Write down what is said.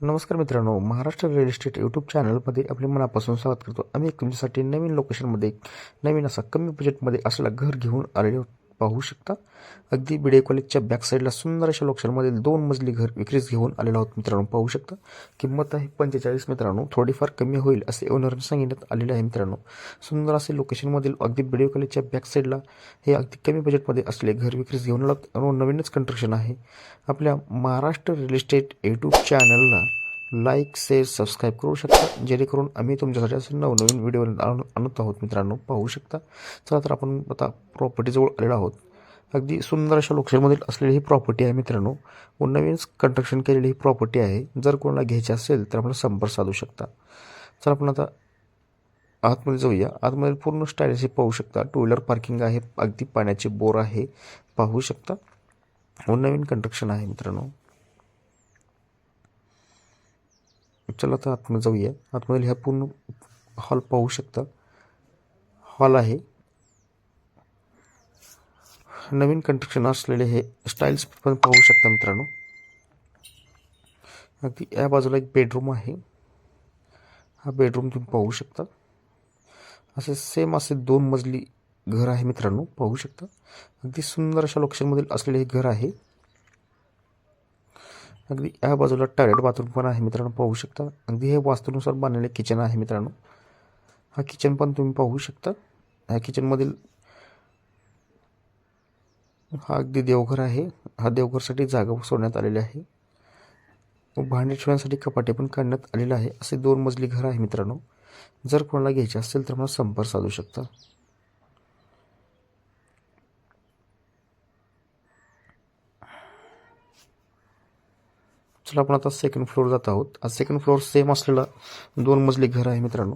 नमस्कार मित्रांनो Maharashtra real estate YouTube चॅनलमध्ये आपले मनापासून स्वागत करतो आम्ही तुमच्यासाठी नवीन लोकेशनमध्ये एक नवीन असा कमी बजेटमध्ये असलेला घर घेऊन आलेले आहोत. पाहू शकता. अगदी बिडे कॉलेजच्या बॅक साईडला सुंदर अशा लोकशालमधील दोन मजली घर विक्रीस घेऊन आलेलो आहोत मित्रांनो पाहू शकता. किंमत आहे पंचेचाळीस मित्रांनो थोडीफार कमी होईल असे ओनरने सांगण्यात आलेले आहे मित्रांनो. सुंदर असे लोकेशनमधील अगदी बिडे कॉलेजच्या बॅक साईडला हे अगदी कमी बजेटमध्ये असले घर विक्रीस घेऊन आलो नवीनच कंस्ट्रक्शन आहे. आपल्या महाराष्ट्र रिअल इस्टेट यूट्यूब चॅनलला लाईक शेअर सबस्क्राईब करू शकता. जेणेकरून आम्ही तुमच्यासाठी असे नवनवीन व्हिडिओ आणून आणत आहोत मित्रांनो. पाहू शकता. चला तर आपण आता प्रॉपर्टीजवळ आलेलो आहोत. अगदी सुंदर अशा लोकेशनमधील असलेली ही प्रॉपर्टी आहे मित्रांनो. व नवीन कंस्ट्रक्शन केलेली ही प्रॉपर्टी आहे. जर कोणाला घ्यायची असेल तर आपण संपर्क साधू शकता. चला आपण आता आतमध्ये जाऊया. आतमध्ये पूर्ण स्टाईल पाहू शकता. टू व्हीलर पार्किंग आहे. अगदी पाण्याचे बोर आहे. पाहू शकता. व नवीन कंस्ट्रक्शन आहे मित्रांनो? चला तर आतमध्ये जाऊया. आतमध्ये ह्या पूर्ण हॉल पाहू शकता. हॉल आहे. नवीन कंस्ट्रक्शन असलेले हे स्टाईल्स पण पाहू शकता मित्रांनो. अगदी या बाजूला एक बेडरूम आहे. हा बेडरूम तुम्ही पाहू शकता. असे सेम असे दोन मजली घर आहे मित्रांनो पाहू शकता. अगदी सुंदर अशा लोकेशनमधील असलेले हे घर आहे. अगदी या बाजूला टॉयलेट बाथरूम पण आहे मित्रांनो पाहू शकता. अगदी हे वास्तूनुसार बांधलेले किचन आहे मित्रांनो. हा किचन पण तुम्ही पाहू शकता. ह्या किचनमधील हा अगदी देवघर आहे. हा देवघरसाठी जागा सोडण्यात आलेली आहे. भांडे ठेवण्यासाठी कपाटे पण काढण्यात आलेलं आहे. असे दोन मजली घर आहे मित्रांनो. जर कोणाला घ्यायचे असेल तर मला संपर्क साधू शकता. चला आपण आता सेकंड फ्लोअर जात आहोत. आज सेकंड फ्लोअर सेम असलेला दोन मजली घर आहे मित्रांनो.